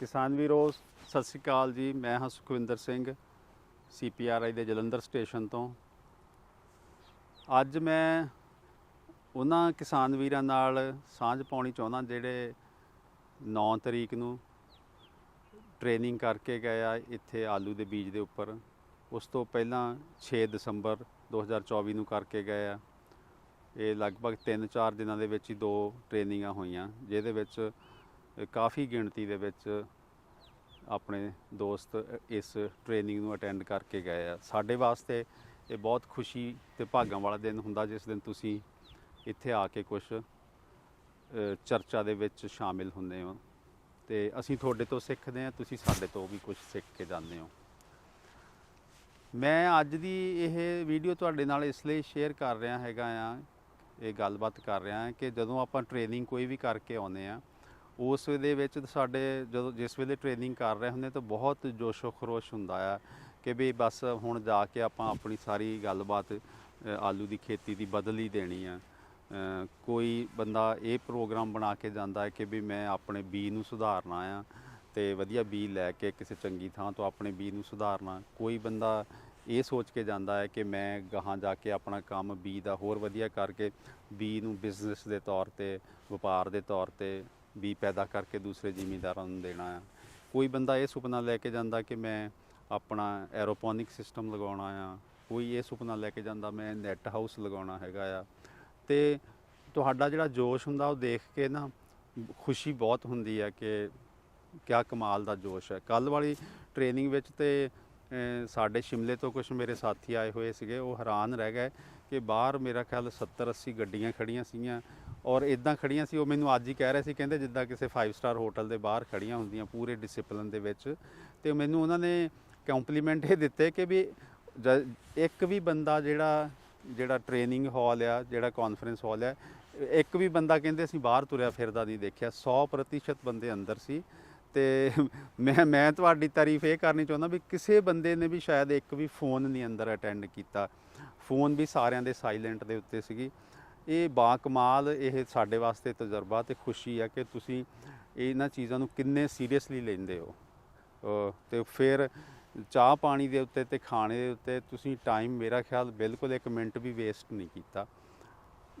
ਕਿਸਾਨ ਵੀਰੋ, ਸਤਿ ਸ੍ਰੀ ਅਕਾਲ ਜੀ। ਮੈਂ ਹਾਂ ਸੁਖਵਿੰਦਰ ਸਿੰਘ ਸੀਪੀਆਰਆਈ ਦੇ ਜਲੰਧਰ ਸਟੇਸ਼ਨ ਤੋਂ। ਅੱਜ ਮੈਂ ਉਹਨਾਂ ਕਿਸਾਨ ਵੀਰਾਂ ਨਾਲ ਸਾਂਝ ਪਾਉਣੀ ਚਾਹੁੰਦਾ, ਜਿਹੜੇ 9 ਤਰੀਕ ਨੂੰ ਟ੍ਰੇਨਿੰਗ ਕਰਕੇ ਗਏ ਆ ਇੱਥੇ ਆਲੂ ਦੇ ਬੀਜ ਦੇ ਉੱਪਰ। ਉਸ ਤੋਂ ਪਹਿਲਾਂ 6 ਦਸੰਬਰ 2024 ਨੂੰ ਕਰਕੇ ਗਏ ਆ। ਇਹ ਲਗਭਗ 3-4 ਦਿਨਾਂ ਦੇ ਵਿੱਚ ਹੀ ਦੋ ਟ੍ਰੇਨਿੰਗਾਂ ਹੋਈਆਂ, ਜਿਹਦੇ ਵਿੱਚ ਕਾਫੀ ਗਿਣਤੀ ਦੇ ਵਿੱਚ ਆਪਣੇ ਦੋਸਤ ਇਸ ਟ੍ਰੇਨਿੰਗ ਨੂੰ ਅਟੈਂਡ ਕਰਕੇ ਗਏ ਆ। ਸਾਡੇ ਵਾਸਤੇ ਇਹ ਬਹੁਤ ਖੁਸ਼ੀ ਤੇ ਭਾਗਾਂ ਵਾਲਾ ਦਿਨ ਹੁੰਦਾ ਜਿਸ ਦਿਨ ਤੁਸੀਂ ਇੱਥੇ ਆ ਕੇ ਕੁਝ ਚਰਚਾ ਦੇ ਵਿੱਚ ਸ਼ਾਮਿਲ ਹੁੰਦੇ ਹੋ। ਤੇ ਅਸੀਂ ਤੁਹਾਡੇ ਤੋਂ ਸਿੱਖਦੇ ਹਾਂ, ਤੁਸੀਂ ਸਾਡੇ ਤੋਂ ਵੀ ਕੁਝ ਸਿੱਖ ਕੇ ਜਾਂਦੇ ਹੋ। ਮੈਂ ਅੱਜ ਦੀ ਇਹ ਵੀਡੀਓ ਤੁਹਾਡੇ ਨਾਲ ਇਸ ਲਈ ਸ਼ੇਅਰ ਕਰ ਰਿਹਾ ਹੈਗਾ ਆ, ਇਹ ਗੱਲਬਾਤ ਕਰ ਰਿਹਾ ਕਿ ਜਦੋਂ ਆਪਾਂ ਟ੍ਰੇਨਿੰਗ ਕੋਈ ਵੀ ਕਰਕੇ ਆਉਂਦੇ ਆ ਉਸ ਦੇ ਵਿੱਚ ਸਾਡੇ ਜਦੋਂ ਜਿਸ ਵੇਲੇ ਟ੍ਰੇਨਿੰਗ ਕਰ ਰਹੇ ਹੁੰਦੇ ਤਾਂ ਬਹੁਤ ਜੋਸ਼ੋ ਖਰੋਸ਼ ਹੁੰਦਾ ਆ ਕਿ ਵੀ ਬਸ ਹੁਣ ਜਾ ਕੇ ਆਪਾਂ ਆਪਣੀ ਸਾਰੀ ਗੱਲਬਾਤ ਆਲੂ ਦੀ ਖੇਤੀ ਦੀ ਬਦਲ ਹੀ ਦੇਣੀ ਆ। ਕੋਈ ਬੰਦਾ ਇਹ ਪ੍ਰੋਗਰਾਮ ਬਣਾ ਕੇ ਜਾਂਦਾ ਹੈ ਕਿ ਵੀ ਮੈਂ ਆਪਣੇ ਬੀ ਨੂੰ ਸੁਧਾਰਨਾ ਆ ਤੇ ਵਧੀਆ ਬੀ ਲੈ ਕੇ ਕਿਸੇ ਚੰਗੀ ਥਾਂ ਤੋਂ ਆਪਣੇ ਬੀ ਨੂੰ ਸੁਧਾਰਨਾ। ਕੋਈ ਬੰਦਾ ਇਹ ਸੋਚ ਕੇ ਜਾਂਦਾ ਹੈ ਕਿ ਮੈਂ ਗਾਹਾਂ ਜਾ ਕੇ ਆਪਣਾ ਕੰਮ ਬੀ ਦਾ ਹੋਰ ਵਧੀਆ ਕਰਕੇ ਬੀ ਨੂੰ ਬਿਜ਼ਨਸ ਦੇ ਤੌਰ ਤੇ, ਵਪਾਰ ਦੇ ਤੌਰ ਤੇ ਵੀ ਪੈਦਾ ਕਰਕੇ ਦੂਸਰੇ ਜ਼ਿਮੀਂਦਾਰਾਂ ਨੂੰ ਦੇਣਾ ਆ। ਕੋਈ ਬੰਦਾ ਇਹ ਸੁਪਨਾ ਲੈ ਕੇ ਜਾਂਦਾ ਕਿ ਮੈਂ ਆਪਣਾ ਐਰੋਪੋਨਿਕ ਸਿਸਟਮ ਲਗਾਉਣਾ ਆ। ਕੋਈ ਇਹ ਸੁਪਨਾ ਲੈ ਕੇ ਜਾਂਦਾ ਮੈਂ ਨੈਟ ਹਾਊਸ ਲਗਾਉਣਾ ਹੈਗਾ ਆ। ਤੇ ਤੁਹਾਡਾ ਜਿਹੜਾ ਜੋਸ਼ ਹੁੰਦਾ ਉਹ ਦੇਖ ਕੇ ਨਾ ਖੁਸ਼ੀ ਬਹੁਤ ਹੁੰਦੀ ਆ ਕਿ ਕਿਆ ਕਮਾਲ ਦਾ ਜੋਸ਼ ਹੈ। ਕੱਲ ਵਾਲੀ ਟ੍ਰੇਨਿੰਗ ਵਿੱਚ ਤੇ ਸਾਡੇ ਸ਼ਿਮਲੇ ਤੋਂ ਕੁਝ ਮੇਰੇ ਸਾਥੀ ਆਏ ਹੋਏ ਸੀਗੇ, ਉਹ ਹੈਰਾਨ ਰਹਿ ਗਏ ਕਿ ਬਾਹਰ ਮੇਰਾ ਖਿਆਲ 70 80 ਗੱਡੀਆਂ ਖੜੀਆਂ ਸੀਗੀਆਂ। ਔਰ ਇਦਾਂ ਖੜੀਆਂ ਸੀ, ਉਹ ਮੈਨੂੰ ਅੱਜ ਹੀ ਕਹਿ ਰਹੇ ਸੀ, ਕਹਿੰਦੇ ਜਿੱਦਾਂ ਕਿਸੇ 5 ਸਟਾਰ ਹੋਟਲ ਦੇ ਬਾਹਰ ਖੜੀਆਂ ਹੁੰਦੀਆਂ ਪੂਰੇ ਡਿਸਪਲਿਨ ਦੇ ਵਿੱਚ। ਤੇ ਮੈਨੂੰ ਉਹਨਾਂ ਨੇ ਕੰਪਲੀਮੈਂਟ ਇਹ ਦਿੱਤੇ ਕਿ ਵੀ ਜ- ਇੱਕ ਵੀ ਬੰਦਾ ਜਿਹੜਾ ਜਿਹੜਾ ਟ੍ਰੇਨਿੰਗ ਹਾਲ ਆ, ਜਿਹੜਾ ਕਾਨਫਰੰਸ ਹਾਲ ਆ, ਇੱਕ ਵੀ ਬੰਦਾ ਕਹਿੰਦੇ ਅਸੀਂ ਬਾਹਰ ਤੁਰਿਆ ਫਿਰਦਾ ਨਹੀਂ ਦੇਖਿਆ 100% ਬੰਦੇ ਅੰਦਰ ਸੀ। ਤੇ ਮੈਂ ਮੈਂ ਤੁਹਾਡੀ ਤਾਰੀਫ ਇਹ ਕਰਨੀ ਚਾਹੁੰਦਾ ਵੀ ਕਿਸੇ ਬੰਦੇ ਨੇ ਵੀ ਸ਼ਾਇਦ ਇੱਕ ਵੀ ਫੋਨ ਨਹੀਂ ਅੰਦਰ ਅਟੈਂਡ ਕੀਤਾ। ਫੋਨ ਵੀ ਸਾਰਿਆਂ ਦੇ ਸਾਇਲੈਂਟ ਦੇ ਉੱਤੇ ਸੀਗੀ। ਇਹ ਬਾ ਕਮਾਲ ਇਹ ਸਾਡੇ ਵਾਸਤੇ ਤਜਰਬਾ ਤੇ ਖੁਸ਼ੀ ਆ ਕਿ ਤੁਸੀਂ ਇਹਨਾਂ ਚੀਜ਼ਾਂ ਨੂੰ ਕਿੰਨੇ ਸੀਰੀਅਸਲੀ ਲੈਂਦੇ ਹੋ। ਅਹ ਤੇ ਫਿਰ ਚਾਹ ਪਾਣੀ ਦੇ ਉੱਤੇ ਤੇ ਖਾਣੇ ਦੇ ਉੱਤੇ ਤੁਸੀਂ ਟਾਈਮ ਮੇਰਾ ਖਿਆਲ ਬਿਲਕੁਲ ਇੱਕ ਮਿੰਟ ਵੀ ਵੇਸਟ ਨਹੀਂ ਕੀਤਾ।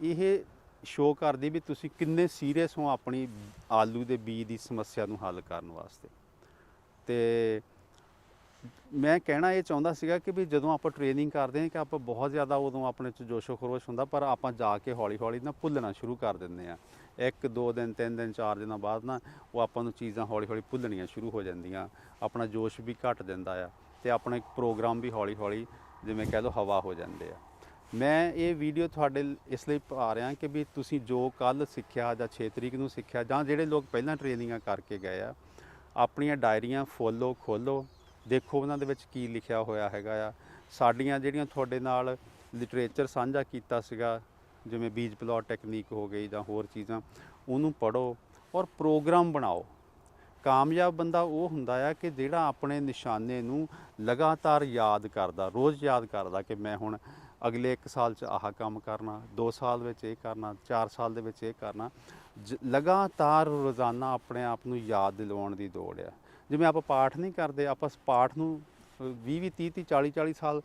ਇਹ ਸ਼ੋਅ ਕਰਦੀ ਵੀ ਤੁਸੀਂ ਕਿੰਨੇ ਸੀਰੀਅਸ ਹੋ ਆਪਣੀ ਆਲੂ ਦੇ ਬੀਜ ਦੀ ਸਮੱਸਿਆ ਨੂੰ ਹੱਲ ਕਰਨ ਵਾਸਤੇ। ਤੇ ਮੈਂ ਕਹਿਣਾ ਇਹ ਚਾਹੁੰਦਾ ਸੀਗਾ ਕਿ ਵੀ ਜਦੋਂ ਆਪਾਂ ਟ੍ਰੇਨਿੰਗ ਕਰਦੇ ਹਾਂ ਕਿ ਆਪਾਂ ਬਹੁਤ ਜ਼ਿਆਦਾ ਉਦੋਂ ਆਪਣੇ ਚ ਜੋਸ਼ੋ ਖਰੋਸ਼ ਹੁੰਦਾ, ਪਰ ਆਪਾਂ ਜਾ ਕੇ ਹੌਲੀ ਹੌਲੀ ਨਾ ਭੁੱਲਣਾ ਸ਼ੁਰੂ ਕਰ ਦਿੰਦੇ ਆ ਇੱਕ, ਦੋ ਦਿਨ, ਤਿੰਨ ਦਿਨ, ਚਾਰ ਦਿਨਾਂ ਬਾਅਦ ਨਾ ਉਹ ਆਪਾਂ ਨੂੰ ਚੀਜ਼ਾਂ ਹੌਲੀ ਹੌਲੀ ਭੁੱਲਣੀਆਂ ਸ਼ੁਰੂ ਹੋ ਜਾਂਦੀਆਂ। ਆਪਣਾ ਜੋਸ਼ ਵੀ ਘਟ ਦਿੰਦਾ ਆ ਤੇ ਆਪਣਾ ਇੱਕ ਪ੍ਰੋਗਰਾਮ ਵੀ ਹੌਲੀ ਹੌਲੀ ਜਿਵੇਂ ਕਹਿ ਲਓ ਹਵਾ ਹੋ ਜਾਂਦੇ ਆ। ਮੈਂ ਇਹ ਵੀਡੀਓ ਤੁਹਾਡੇ ਇਸ ਲਈ ਪਾ ਰਿਹਾ ਕਿ ਵੀ ਤੁਸੀਂ ਜੋ ਕੱਲ ਸਿੱਖਿਆ ਜਾਂ 6 ਤਰੀਕ ਨੂੰ ਸਿੱਖਿਆ ਜਾਂ ਜਿਹੜੇ ਲੋਕ ਪਹਿਲਾਂ ਟ੍ਰੇਨਿੰਗਾਂ ਕਰਕੇ ਗਏ ਆ, ਆਪਣੀਆਂ ਡਾਇਰੀਆਂ ਫੋਲੋ ਖੋਲੋ ਦੇਖੋ ਉਹਨਾਂ ਦੇ ਵਿੱਚ ਕੀ ਲਿਖਿਆ ਹੋਇਆ ਹੈਗਾ ਆ। ਸਾਡੀਆਂ ਜਿਹੜੀਆਂ ਤੁਹਾਡੇ ਨਾਲ ਲਿਟਰੇਚਰ ਸਾਂਝਾ ਕੀਤਾ ਸੀਗਾ, ਜਿਵੇਂ ਬੀਜ ਪਲਾਟ ਟੈਕਨੀਕ ਹੋ ਗਈ ਜਾਂ ਹੋਰ ਚੀਜ਼ਾਂ, ਉਹਨੂੰ ਪੜੋ ਔਰ ਪ੍ਰੋਗਰਾਮ ਬਣਾਓ। ਕਾਮਯਾਬ ਬੰਦਾ ਉਹ ਹੁੰਦਾ ਆ ਕਿ ਜਿਹੜਾ ਆਪਣੇ ਨਿਸ਼ਾਨੇ ਨੂੰ ਲਗਾਤਾਰ ਯਾਦ ਕਰਦਾ, ਰੋਜ਼ ਯਾਦ ਕਰਦਾ ਕਿ ਮੈਂ ਹੁਣ ਅਗਲੇ 1 ਸਾਲ ਚ ਆਹ ਕੰਮ ਕਰਨਾ 2 ਸਾਲ ਵਿੱਚ ਇਹ ਕਰਨਾ 4 ਸਾਲ ਦੇ ਵਿੱਚ ਇਹ ਕਰਨਾ। ਜ- ਲਗਾਤਾਰ ਰੋਜ਼ਾਨਾ ਆਪਣੇ ਆਪ ਨੂੰ ਯਾਦ ਦਿਲਵਾਉਣ ਦੀ ਦੌੜ ਆ। ਜਿਵੇਂ ਆਪਾਂ ਪਾਠ ਨਹੀਂ ਕਰਦੇ, ਆਪਾਂ ਪਾਠ ਨੂੰ 20 20 30 30 40 40 ਸਾਲ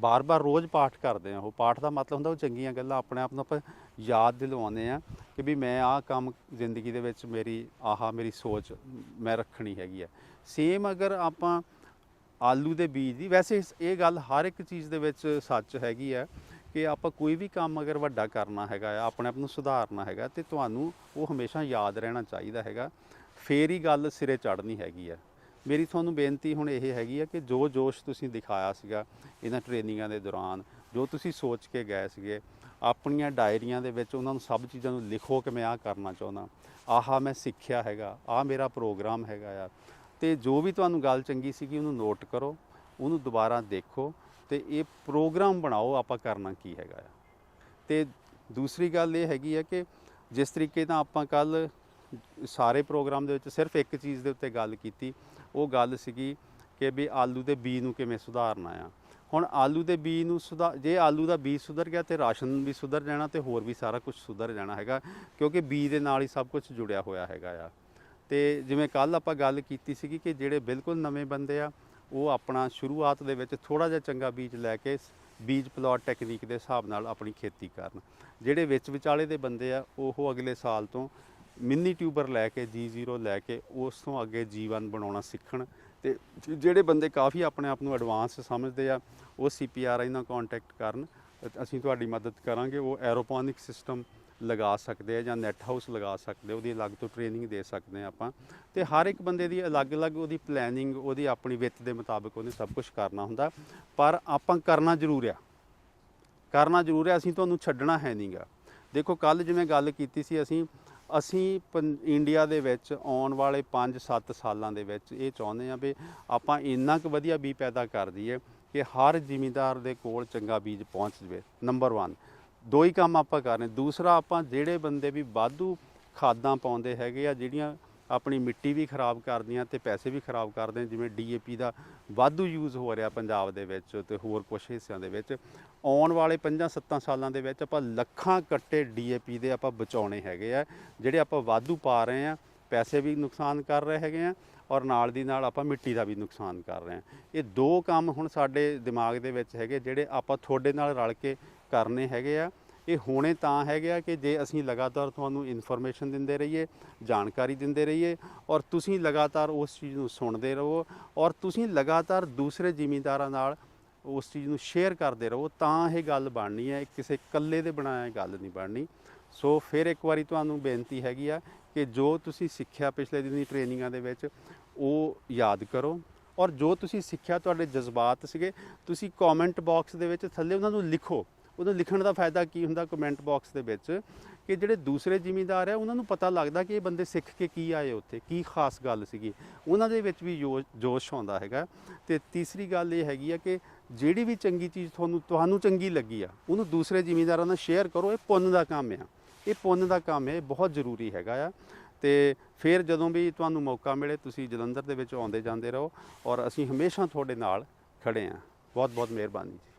ਬਾਰ-ਬਾਰ ਰੋਜ਼ ਪਾਠ ਕਰਦੇ ਆ ਉਹ ਪਾਠ ਦਾ ਮਤਲਬ ਹੁੰਦਾ ਉਹ ਚੰਗੀਆਂ ਗੱਲਾਂ ਆਪਣੇ ਆਪ ਨੂੰ ਆਪਾਂ ਯਾਦ ਦਿਲਵਾਉਂਦੇ ਆ ਕਿ ਵੀ ਮੈਂ ਆਹ ਕੰਮ ਜ਼ਿੰਦਗੀ ਦੇ ਵਿੱਚ ਮੇਰੀ, ਆਹ ਮੇਰੀ ਸੋਚ ਮੈਂ ਰੱਖਣੀ ਹੈਗੀ ਆ ਸੇਮ ਅਗਰ ਆਪਾਂ ਆਲੂ ਦੇ ਬੀਜ ਦੀ, ਵੈਸੇ ਇਹ ਗੱਲ ਹਰ ਇੱਕ ਚੀਜ਼ ਦੇ ਵਿੱਚ ਸੱਚ ਹੈਗੀ ਹੈ ਕਿ ਆਪਾਂ ਕੋਈ ਵੀ ਕੰਮ ਅਗਰ ਵੱਡਾ ਕਰਨਾ ਹੈਗਾ ਆ, ਆਪਣੇ ਆਪ ਨੂੰ ਸੁਧਾਰਨਾ ਹੈਗਾ, ਤੇ ਤੁਹਾਨੂੰ ਉਹ ਹਮੇਸ਼ਾ ਯਾਦ ਰਹਿਣਾ ਚਾਹੀਦਾ ਹੈਗਾ। ਫੇਰ ਹੀ ਗੱਲ ਸਿਰੇ ਚੜ੍ਹਨੀ ਹੈਗੀ ਹੈ। ਮੇਰੀ ਤੁਹਾਨੂੰ ਬੇਨਤੀ ਹੁਣ ਇਹ ਹੈਗੀ ਆ ਕਿ ਜੋ ਜੋਸ਼ ਤੁਸੀਂ ਦਿਖਾਇਆ ਸੀਗਾ ਇਹਨਾਂ ਟ੍ਰੇਨਿੰਗਾਂ ਦੇ ਦੌਰਾਨ, ਜੋ ਤੁਸੀਂ ਸੋਚ ਕੇ ਗਏ ਸੀਗੇ, ਆਪਣੀਆਂ ਡਾਇਰੀਆਂ ਦੇ ਵਿੱਚ ਉਹਨਾਂ ਨੂੰ ਸਭ ਚੀਜ਼ਾਂ ਨੂੰ ਲਿਖੋ ਕਿ ਮੈਂ ਆਹ ਕਰਨਾ ਚਾਹੁੰਦਾ। ਆਹਾ ਮੈਂ ਸਿੱਖਿਆ ਹੈਗਾ, ਆਹ ਮੇਰਾ ਪ੍ਰੋਗਰਾਮ ਹੈਗਾ ਆ। ਤੇ ਜੋ ਵੀ ਤੁਹਾਨੂੰ ਗੱਲ ਚੰਗੀ ਸੀਗੀ ਉਹਨੂੰ ਨੋਟ ਕਰੋ, ਉਹਨੂੰ ਦੁਬਾਰਾ ਦੇਖੋ ਤੇ ਇਹ ਪ੍ਰੋਗਰਾਮ ਬਣਾਓ ਆਪਾਂ ਕਰਨਾ ਕੀ ਹੈਗਾ ਆ। ਤੇ ਦੂਸਰੀ ਗੱਲ ਇਹ ਹੈਗੀ ਆ ਕਿ ਜਿਸ ਤਰੀਕੇ ਨਾਲ ਆਪਾਂ ਕੱਲ ਸਾਰੇ ਪ੍ਰੋਗਰਾਮ ਦੇ ਵਿੱਚ ਸਿਰਫ ਇੱਕ ਚੀਜ਼ ਦੇ ਉੱਤੇ ਗੱਲ ਕੀਤੀ। ਉਹ ਗੱਲ ਸੀਗੀ ਕਿ ਵੀ ਆਲੂ ਦੇ ਬੀਜ ਨੂੰ ਕਿਵੇਂ ਸੁਧਾਰਨਾ ਆ। ਹੁਣ ਆਲੂ ਦੇ ਬੀਜ ਨੂੰ ਸੁਧਾਰ ਜੇ ਆਲੂ ਦਾ ਬੀਜ ਸੁਧਰ ਗਿਆ ਤੇ ਰਾਸ਼ਨ ਵੀ ਸੁਧਰ ਜਾਣਾ ਤੇ ਹੋਰ ਵੀ ਸਾਰਾ ਕੁਝ ਸੁਧਰ ਜਾਣਾ ਹੈਗਾ, ਕਿਉਂਕਿ ਬੀਜ ਦੇ ਨਾਲ ਹੀ ਸਭ ਕੁਝ ਜੁੜਿਆ ਹੋਇਆ ਹੈਗਾ ਆ। ਤੇ ਜਿਵੇਂ ਕੱਲ ਆਪਾਂ ਗੱਲ ਕੀਤੀ ਸੀਗੀ ਕਿ ਜਿਹੜੇ ਬਿਲਕੁਲ ਨਵੇਂ ਬੰਦੇ ਆ, ਉਹ ਆਪਣਾ ਸ਼ੁਰੂਆਤ ਦੇ ਵਿੱਚ ਥੋੜਾ ਜਿਹਾ ਚੰਗਾ ਬੀਜ ਲੈ ਕੇ ਬੀਜ ਪਲਾਟ ਟੈਕਨੀਕ ਦੇ ਹਿਸਾਬ ਨਾਲ ਆਪਣੀ ਖੇਤੀ ਕਰਨ। ਜਿਹੜੇ ਵਿੱਚ ਵਿਚਾਲੇ ਦੇ ਬੰਦੇ ਆ, ਉਹ ਅਗਲੇ ਸਾਲ ਤੋਂ ਮਿੰਨੀ ਟਿਊਬਰ ਲੈ ਕੇ ਜੀ0 ਲੈ ਕੇ, ਉਸ ਤੋਂ ਅੱਗੇ ਜੀਵਨ ਬਣਾਉਣਾ ਸਿੱਖਣ। ਤੇ ਜਿਹੜੇ ਬੰਦੇ ਕਾਫੀ ਆਪਣੇ ਆਪ ਨੂੰ ਐਡਵਾਂਸ ਸਮਝਦੇ ਆ, ਉਹ ਸੀਪੀਆਰਆਈ ਨਾਲ ਕੰਟੈਕਟ ਕਰਨ। ਅ- ਅਸੀਂ ਤੁਹਾਡੀ ਮਦਦ ਕਰਾਂਗੇ, ਉਹ ਐਰੋਪੋਨਿਕ ਸਿਸਟਮ ਲਗਾ ਸਕਦੇ ਆ ਜਾਂ ਨੈਟ ਹਾਊਸ ਲਗਾ ਸਕਦੇ ਉਹਦੀ ਅਲੱਗ ਤੋਂ ਟ੍ਰੇਨਿੰਗ ਦੇ ਸਕਦੇ ਆ ਆਪਾਂ। ਤੇ ਹਰ ਇੱਕ ਬੰਦੇ ਦੀ ਅਲੱਗ-ਅਲੱਗ ਉਹਦੀ ਪਲੈਨਿੰਗ ਉਹਦੀ ਆਪਣੀ ਵਿੱਤ ਦੇ ਮੁਤਾਬਕ ਉਹਨੇ ਸਭ ਕੁਝ ਕਰਨਾ ਹੁੰਦਾ। ਪਰ ਆਪਾਂ ਕਰਨਾ ਜ਼ਰੂਰ ਆ। ਕਰਨਾ ਜ਼ਰੂਰ ਆ, ਅਸੀਂ ਤੁਹਾਨੂੰ ਛੱਡਣਾ ਹੈ ਨਹੀਂਗਾ ਦੇਖੋ ਕੱਲ ਜਿਵੇਂ ਗੱਲ ਕੀਤੀ ਸੀ, ਅਸੀਂ ਅਸੀਂ ਪੰ- ਇੰਡੀਆ ਦੇ ਵਿੱਚ ਆਉਣ ਵਾਲੇ 5-7 ਸਾਲਾਂ ਦੇ ਵਿੱਚ ਇਹ ਚਾਹੁੰਦੇ ਹਾਂ ਵੀ ਆਪਾਂ ਇੰਨਾ ਕੁ ਵਧੀਆ ਬੀਜ ਪੈਦਾ ਕਰ ਦਈਏ ਕਿ ਹਰ ਜ਼ਿਮੀਂਦਾਰ ਦੇ ਕੋਲ ਚੰਗਾ ਬੀਜ ਪਹੁੰਚ ਜਵੇ ਨੰਬਰ 1 ਦੋ ਹੀ ਕੰਮ ਆਪਾਂ ਕਰ ਰਹੇ ਦੂਸਰਾ ਆਪਾਂ ਜਿਹੜੇ ਬੰਦੇ ਵੀ ਵਾਧੂ ਖਾਦਾਂ ਪਾਉਂਦੇ ਹੈਗੇ ਆ, ਜਿਹੜੀਆਂ ਆਪਣੀ ਮਿੱਟੀ ਵੀ ਖਰਾਬ ਕਰਦੀਆਂ ਤੇ ਪੈਸੇ ਵੀ ਖਰਾਬ ਕਰਦੇ ਜਿਵੇਂ ਡੀਏਪੀ ਦਾ ਵਾਧੂ ਯੂਜ਼ ਹੋ ਰਿਹਾ ਪੰਜਾਬ ਦੇ ਵਿੱਚ ਤੇ ਹੋਰ ਕੁਝ ਹਿੱਸਿਆਂ ਦੇ ਵਿੱਚ। ਆਉਣ ਵਾਲੇ 5-7 ਸਾਲਾਂ ਦੇ ਵਿੱਚ ਆਪਾਂ ਲੱਖਾਂ ਕੱਟੇ ਡੀਏਪੀ ਦੇ ਆਪਾਂ ਬਚਾਉਣੇ ਹੈਗੇ ਆ, ਜਿਹੜੇ ਆਪਾਂ ਵਾਧੂ ਪਾ ਰਹੇ ਆ ਪੈਸੇ ਵੀ ਨੁਕਸਾਨ ਕਰ ਰਹੇ ਹੈਗੇ ਆ ਔਰ ਨਾਲ ਦੀ ਨਾਲ ਆਪਾਂ ਮਿੱਟੀ ਦਾ ਵੀ ਨੁਕਸਾਨ ਕਰ ਰਹੇ ਹਾਂ। ਇਹ ਦੋ ਕੰਮ ਹੁਣ ਸਾਡੇ ਦਿਮਾਗ ਦੇ ਵਿੱਚ ਹੈਗੇ, ਜਿਹੜੇ ਆਪਾਂ ਤੁਹਾਡੇ ਨਾਲ ਰਲ ਕੇ ਕਰਨੇ ਹੈਗੇ ਆ। ਇਹ ਹੋਣੇ ਤਾਂ ਹੈਗੇ ਆ ਕਿ ਜੇ ਅਸੀਂ ਲਗਾਤਾਰ ਤੁਹਾਨੂੰ ਇਨਫੋਰਮੇਸ਼ਨ ਦਿੰਦੇ ਰਹੀਏ, ਜਾਣਕਾਰੀ ਦਿੰਦੇ ਰਹੀਏ ਔਰ ਤੁਸੀਂ ਲਗਾਤਾਰ ਉਸ ਚੀਜ਼ ਨੂੰ ਸੁਣਦੇ ਰਹੋ ਔਰ ਤੁਸੀਂ ਲਗਾਤਾਰ ਦੂਸਰੇ ਜ਼ਿਮੀਂਦਾਰਾਂ ਨਾਲ ਉਸ ਚੀਜ਼ ਨੂੰ ਸ਼ੇਅਰ ਕਰਦੇ ਰਹੋ, ਤਾਂ ਇਹ ਗੱਲ ਬਣਨੀ ਹੈ ਕਿਸੇ ਇਕੱਲੇ ਦੇ ਬਣਾਇਆ ਗੱਲ ਨਹੀਂ ਬਣਨੀ। ਸੋ ਫਿਰ ਇੱਕ ਵਾਰੀ ਤੁਹਾਨੂੰ ਬੇਨਤੀ ਹੈਗੀ ਆ ਕਿ ਜੋ ਤੁਸੀਂ ਸਿੱਖਿਆ ਪਿਛਲੇ ਦਿਨੀ ਟ੍ਰੇਨਿੰਗਾਂ ਦੇ ਵਿੱਚ, ਉਹ ਯਾਦ ਕਰੋ ਔਰ ਜੋ ਤੁਸੀਂ ਸਿੱਖਿਆ ਤੁਹਾਡੇ ਜਜ਼ਬਾਤ ਸੀਗੇ, ਤੁਸੀਂ ਕਮੈਂਟ ਬਾਕਸ ਦੇ ਵਿੱਚ ਥੱਲੇ ਉਹਨਾਂ ਨੂੰ ਲਿਖੋ। ਉਹਨੂੰ ਲਿਖਣ ਦਾ ਫਾਇਦਾ ਕੀ ਹੁੰਦਾ ਕਮੈਂਟ ਬਾਕਸ ਦੇ ਵਿੱਚ? ਕਿ ਜਿਹੜੇ ਦੂਸਰੇ ਜ਼ਿਮੀਂਦਾਰ ਆ ਉਹਨਾਂ ਨੂੰ ਪਤਾ ਲੱਗਦਾ ਕਿ ਇਹ ਬੰਦੇ ਸਿੱਖ ਕੇ ਕੀ ਆਏ ਉੱਥੇ, ਕੀ ਖਾਸ ਗੱਲ ਸੀਗੀ। ਉਹਨਾਂ ਦੇ ਵਿੱਚ ਵੀ ਜੋਸ਼ ਆਉਂਦਾ ਹੈਗਾ। ਤੇ ਤੀਸਰੀ ਗੱਲ ਇਹ ਹੈਗੀ ਆ ਕਿ ਜਿਹੜੀ ਵੀ ਚੰਗੀ ਚੀਜ਼ ਤੁਹਾਨੂੰ ਤੁਹਾਨੂੰ ਚੰਗੀ ਲੱਗੀ ਆ, ਉਹਨੂੰ ਦੂਸਰੇ ਜ਼ਿਮੀਂਦਾਰਾਂ ਨਾਲ ਸ਼ੇਅਰ ਕਰੋ, ਇਹ ਪੁੰਨ ਦਾ ਕੰਮ ਆ। ਇਹ ਪੁੰਨ ਦਾ ਕੰਮ ਹੈ ਇਹ ਬਹੁਤ ਜ਼ਰੂਰੀ ਹੈਗਾ ਆ। ਤੇ ਫਿਰ ਜਦੋਂ ਵੀ ਤੁਹਾਨੂੰ ਮੌਕਾ ਮਿਲੇ, ਤੁਸੀਂ ਜਲੰਧਰ ਦੇ ਵਿੱਚ ਆਉਂਦੇ ਜਾਂਦੇ ਰਹੋ ਔਰ ਅਸੀਂ ਹਮੇਸ਼ਾ ਤੁਹਾਡੇ ਨਾਲ ਖੜੇ ਆ। ਬਹੁਤ ਬਹੁਤ ਮਿਹਰਬਾਨੀ ਜੀ।